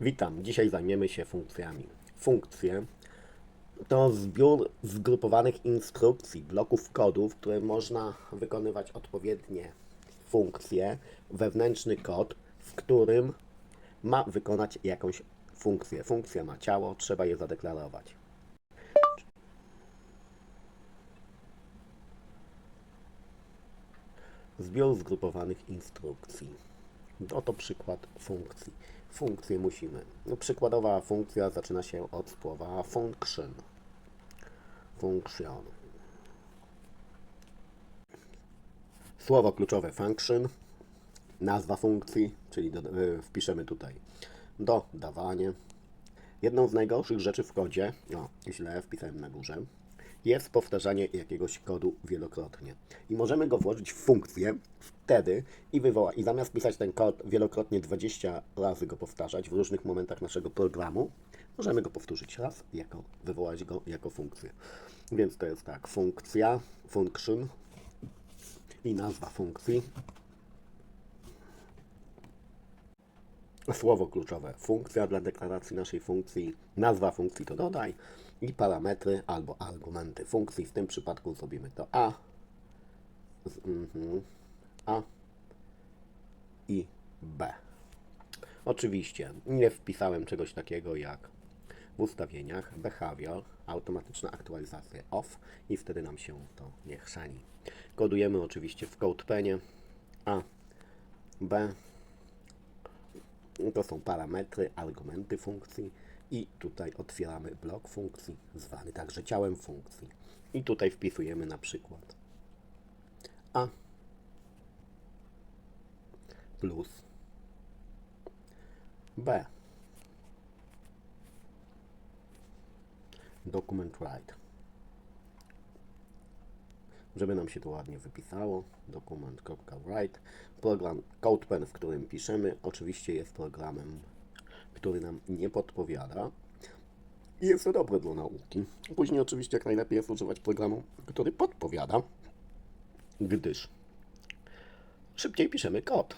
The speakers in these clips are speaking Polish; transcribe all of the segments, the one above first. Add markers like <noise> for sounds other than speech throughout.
Witam. Dzisiaj zajmiemy się funkcjami. Funkcje to zbiór zgrupowanych instrukcji, bloków kodów, które można wykonywać odpowiednie funkcje, wewnętrzny kod, w którym ma wykonać jakąś funkcję. Funkcja ma ciało, trzeba je zadeklarować. Zbiór zgrupowanych instrukcji. Oto przykład funkcji. Funkcję musimy. No, przykładowa funkcja zaczyna się od słowa function. Function. Słowo kluczowe function. Nazwa funkcji, czyli do, y, wpiszemy tutaj dodawanie. Jedną z najgorszych rzeczy w kodzie, o, źle wpisałem na górze, jest powtarzanie jakiegoś kodu wielokrotnie. I możemy go włożyć w funkcję wtedy i wywołać. I zamiast pisać ten kod wielokrotnie 20 razy go powtarzać w różnych momentach naszego programu, możemy go powtórzyć raz, jako, wywołać go jako funkcję. Więc to jest tak, funkcja, function i nazwa funkcji. Słowo kluczowe funkcja dla deklaracji naszej funkcji, nazwa funkcji to dodaj i parametry albo argumenty funkcji. W tym przypadku zrobimy to A, z, mhm, A i B. Oczywiście nie wpisałem czegoś takiego jak w ustawieniach behavior, automatyczna aktualizacja off i wtedy nam się to nie chrzani. Kodujemy oczywiście w CodePenie A, B, to są parametry, argumenty funkcji i tutaj otwieramy blok funkcji, zwany także ciałem funkcji. I tutaj wpisujemy na przykład a plus b. Document write. Żeby nam się to ładnie wypisało, dokument.write. Program CodePen, w którym piszemy, oczywiście jest programem, który nam nie podpowiada. Jest to dobre dla nauki. Później oczywiście jak najlepiej jest używać programu, który podpowiada, gdyż szybciej piszemy kod.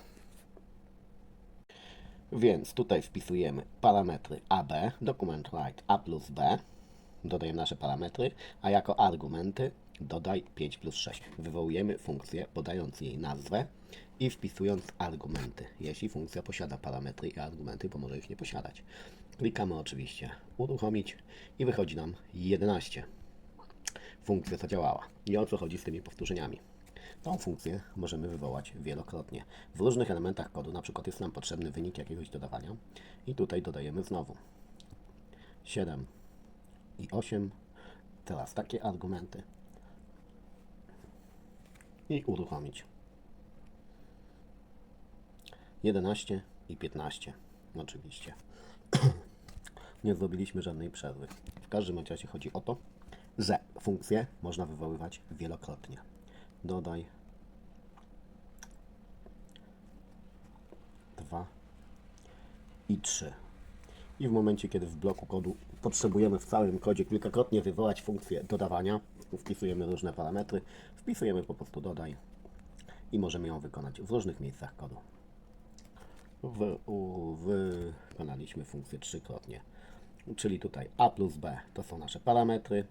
Więc tutaj wpisujemy parametry AB, dokument write A plus B, dodajemy nasze parametry, a jako argumenty dodaj 5 plus 6. Wywołujemy funkcję, podając jej nazwę i wpisując argumenty, jeśli funkcja posiada parametry i argumenty, bo może ich nie posiadać. Klikamy oczywiście uruchomić i wychodzi nam 11. Funkcja zadziałała. I o co chodzi z tymi powtórzeniami? Tą funkcję możemy wywołać wielokrotnie. W różnych elementach kodu, na przykład jest nam potrzebny wynik jakiegoś dodawania i tutaj dodajemy znowu 7 i 8. Teraz takie argumenty i uruchomić. 11 i 15 oczywiście. <clears throat> Nie zrobiliśmy żadnej przerwy. W każdym razie chodzi o to, że funkcje można wywoływać wielokrotnie. Dodaj 2 i 3. I w momencie, kiedy w bloku kodu potrzebujemy w całym kodzie kilkakrotnie wywołać funkcję dodawania, wpisujemy różne parametry, wpisujemy po prostu dodaj i możemy ją wykonać w różnych miejscach kodu. U, wykonaliśmy funkcję trzykrotnie, czyli tutaj a plus b to są nasze parametry,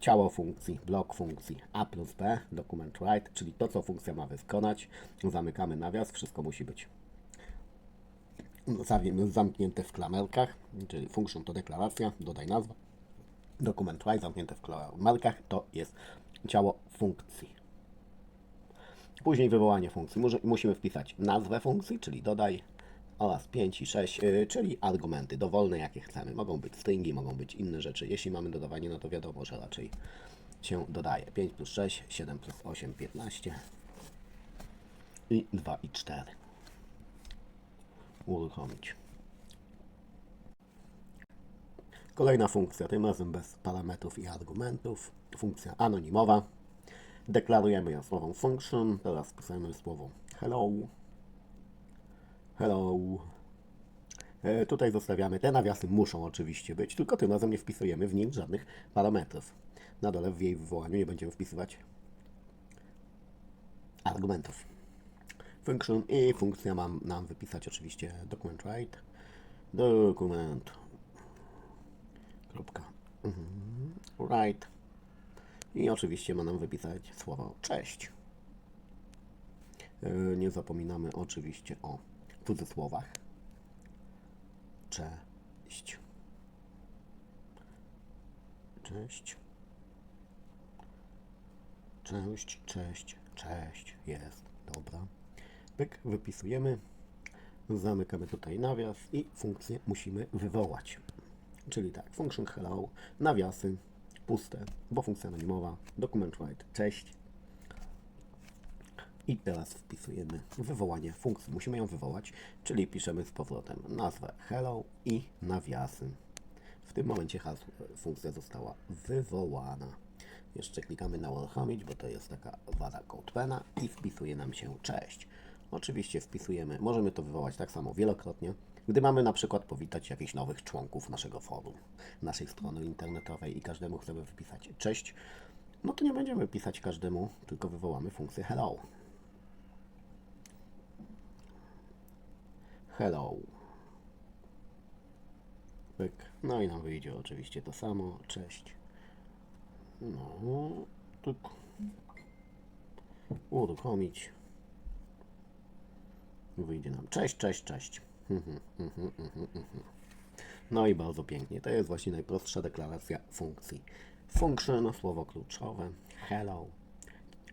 ciało funkcji, blok funkcji a plus b, document write, czyli to, co funkcja ma wykonać. Zamykamy nawias, wszystko musi być zawi- zamknięte w klamerkach, czyli function to deklaracja, dodaj nazwę. Dokument write zamknięte w klamerkach to jest ciało funkcji. Później wywołanie funkcji. Muże- Musimy wpisać nazwę funkcji, czyli dodaj oraz 5 i 6, yy, czyli argumenty dowolne jakie chcemy. Mogą być stringi, mogą być inne rzeczy. Jeśli mamy dodawanie, no to wiadomo, że raczej się dodaje. 5 plus 6, 7 plus 8, 15 i 2 i 4 uruchomić. Kolejna funkcja, tym razem bez parametrów i argumentów. Funkcja anonimowa. Deklarujemy ją słowem function. Teraz pisujemy słowo hello. Hello. E, tutaj zostawiamy, te nawiasy muszą oczywiście być, tylko tym razem nie wpisujemy w nich żadnych parametrów. Na dole w jej wywołaniu nie będziemy wpisywać argumentów function i funkcja ma nam wypisać oczywiście document write Dokument. Kropka. Mhm. Right. I oczywiście ma nam wypisać słowo cześć. Yy, Nie zapominamy oczywiście o cudzysłowach. Cześć. Cześć. Cześć, cześć, cześć. Jest. Dobra. Pyk, wypisujemy. Zamykamy tutaj nawias i funkcję musimy wywołać. Czyli tak, function hello, nawiasy, puste, bo funkcja anonimowa, document write, cześć. I teraz wpisujemy wywołanie funkcji. Musimy ją wywołać, czyli piszemy z powrotem nazwę hello i nawiasy. W tym momencie hasło, funkcja została wywołana. Jeszcze klikamy na uruchomić, bo to jest taka wada CodePena i wpisuje nam się cześć. Oczywiście wpisujemy, możemy to wywołać tak samo wielokrotnie, gdy mamy na przykład powitać jakichś nowych członków naszego forum, naszej strony internetowej i każdemu chcemy wypisać cześć, no to nie będziemy pisać każdemu, tylko wywołamy funkcję hello. Hello. Pyk. No i nam wyjdzie oczywiście to samo. Cześć. No, tyk. Uruchomić. Wyjdzie nam cześć, cześć, cześć. <laughs> No i bardzo pięknie. To jest właśnie najprostsza deklaracja funkcji. Function, słowo kluczowe, hello,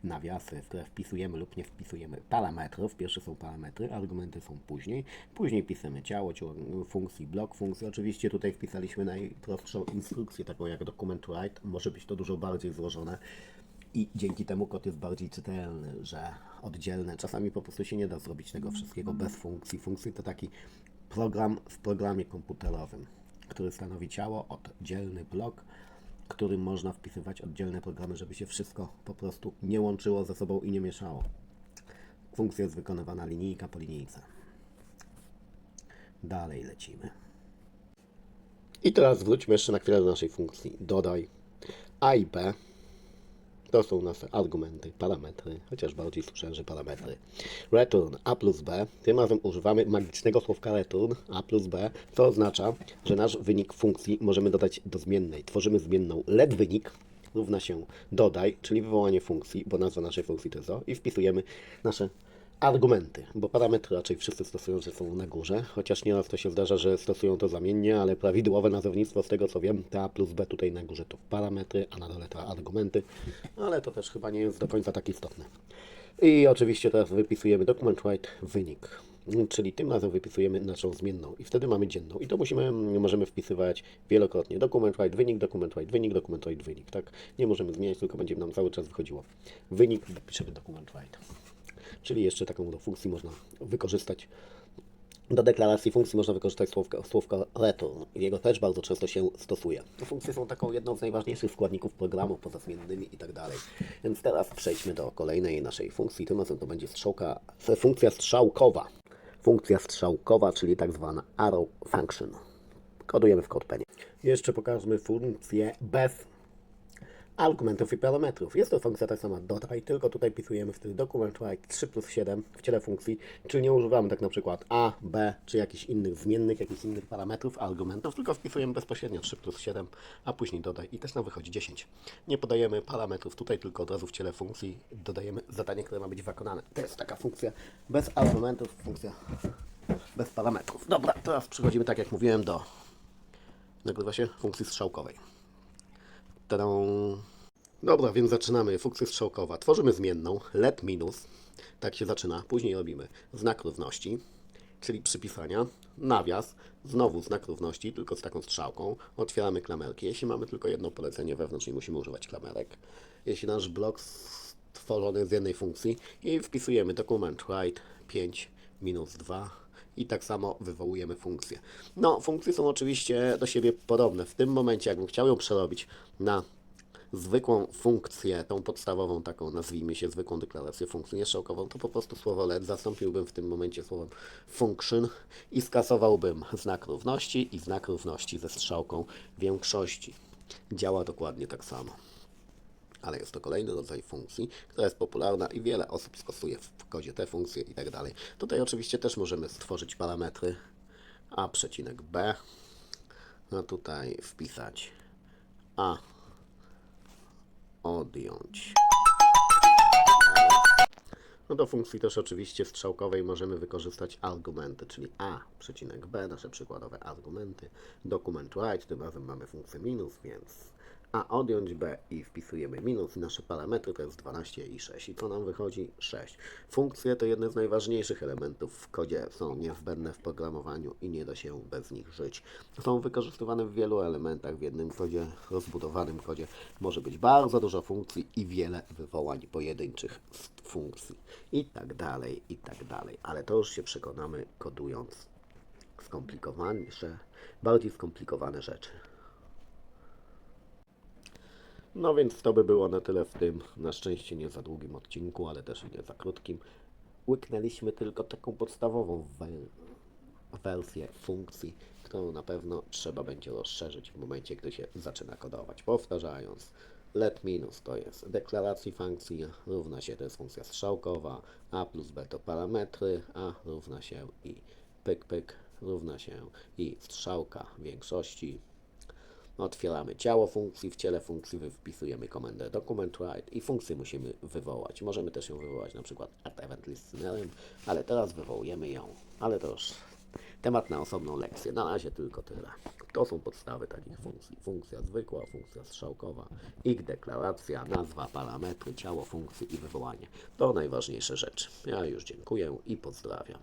nawiasy, w które wpisujemy lub nie wpisujemy parametrów. Pierwsze są parametry, argumenty są później. Później pisamy ciało, ciało funkcji, blok funkcji. Oczywiście tutaj wpisaliśmy najprostszą instrukcję, taką jak document write. Może być to dużo bardziej złożone. I dzięki temu kod jest bardziej czytelny, że oddzielne. Czasami po prostu się nie da zrobić tego wszystkiego bez funkcji. Funkcje to taki program w programie komputerowym, który stanowi ciało, oddzielny blok, którym można wpisywać oddzielne programy, żeby się wszystko po prostu nie łączyło ze sobą i nie mieszało. Funkcja jest wykonywana linijka po linijce. Dalej lecimy. I teraz wróćmy jeszcze na chwilę do naszej funkcji. Dodaj A i B. To są nasze argumenty, parametry, chociaż bardziej słyszałem, że parametry. Return A plus B. Tym razem używamy magicznego słówka return A plus B, co oznacza, że nasz wynik funkcji możemy dodać do zmiennej. Tworzymy zmienną let wynik równa się dodaj, czyli wywołanie funkcji, bo nazwa naszej funkcji to jest to, i wpisujemy nasze argumenty, bo parametry raczej wszyscy stosują, że są na górze, chociaż nieraz to się zdarza, że stosują to zamiennie, ale prawidłowe nazewnictwo z tego co wiem, to A plus B tutaj na górze to parametry, a na dole to argumenty, ale to też chyba nie jest do końca tak istotne. I oczywiście teraz wypisujemy document write wynik, czyli tym razem wypisujemy naszą zmienną i wtedy mamy dzienną i to musimy, możemy wpisywać wielokrotnie. Document write wynik, document write wynik, document write wynik, tak? Nie możemy zmieniać, tylko będzie nam cały czas wychodziło. Wynik, piszemy document write czyli jeszcze taką do funkcji można wykorzystać. Do deklaracji funkcji można wykorzystać słówka, słówka return. Jego też bardzo często się stosuje. Funkcje są taką jedną z najważniejszych składników programu, poza zmiennymi i tak. Więc teraz przejdźmy do kolejnej naszej funkcji. Tym razem to będzie strzałka, funkcja strzałkowa. Funkcja strzałkowa, czyli tak zwana arrow function. Kodujemy w CodePenie. Jeszcze pokażmy funkcję bez argumentów i parametrów. Jest to funkcja tak sama dodaj, tylko tutaj pisujemy wtedy dokument write 3 plus 7 w ciele funkcji, czyli nie używamy tak na przykład a, b, czy jakichś innych zmiennych, jakichś innych parametrów, argumentów, tylko wpisujemy bezpośrednio 3 plus 7, a później dodaj i też nam wychodzi 10. Nie podajemy parametrów tutaj, tylko od razu w ciele funkcji dodajemy zadanie, które ma być wykonane. To jest taka funkcja bez argumentów, funkcja bez parametrów. Dobra, teraz przechodzimy, tak jak mówiłem, do nagrywa się funkcji strzałkowej. Tadą. Dobra, więc zaczynamy. Funkcja strzałkowa. Tworzymy zmienną let minus. Tak się zaczyna. Później robimy znak równości, czyli przypisania, nawias, znowu znak równości, tylko z taką strzałką. Otwieramy klamerki. Jeśli mamy tylko jedno polecenie wewnątrz, nie musimy używać klamerek. Jeśli nasz blok stworzony z jednej funkcji i wpisujemy dokument write 5 minus 2 i tak samo wywołujemy funkcję. No, funkcje są oczywiście do siebie podobne. W tym momencie, jakbym chciał ją przerobić na zwykłą funkcję, tą podstawową taką, nazwijmy się zwykłą deklarację funkcji nieszałkową, to po prostu słowo let zastąpiłbym w tym momencie słowem function i skasowałbym znak równości i znak równości ze strzałką większości. Działa dokładnie tak samo ale jest to kolejny rodzaj funkcji, która jest popularna i wiele osób stosuje w kodzie te funkcje i tak dalej. Tutaj oczywiście też możemy stworzyć parametry, a przecinek b. No tutaj wpisać a odjąć. No do funkcji też oczywiście strzałkowej możemy wykorzystać argumenty, czyli a, przecinek b, nasze przykładowe argumenty. Dokument write, tym razem mamy funkcję minus, więc a odjąć b i wpisujemy minus. Nasze parametry to jest 12 i 6. I co nam wychodzi? 6. Funkcje to jedne z najważniejszych elementów w kodzie, są niezbędne w programowaniu i nie da się bez nich żyć. Są wykorzystywane w wielu elementach. W jednym kodzie, rozbudowanym kodzie może być bardzo dużo funkcji i wiele wywołań pojedynczych funkcji. I tak dalej, i tak dalej. Ale to już się przekonamy kodując skomplikowaniejsze, bardziej skomplikowane rzeczy. No więc to by było na tyle w tym, na szczęście nie za długim odcinku, ale też nie za krótkim. Łyknęliśmy tylko taką podstawową we- wersję funkcji, którą na pewno trzeba będzie rozszerzyć w momencie, gdy się zaczyna kodować. Powtarzając, let minus to jest deklaracji funkcji, równa się to jest funkcja strzałkowa, a plus b to parametry, a równa się i pyk pyk równa się i strzałka większości Otwieramy ciało funkcji, w ciele funkcji wpisujemy komendę document write i funkcję musimy wywołać. Możemy też ją wywołać na przykład at event listenerem, ale teraz wywołujemy ją. Ale to już temat na osobną lekcję. Na razie tylko tyle. To są podstawy takich funkcji. Funkcja zwykła, funkcja strzałkowa, ich deklaracja, nazwa, parametry, ciało funkcji i wywołanie. To najważniejsze rzeczy. Ja już dziękuję i pozdrawiam.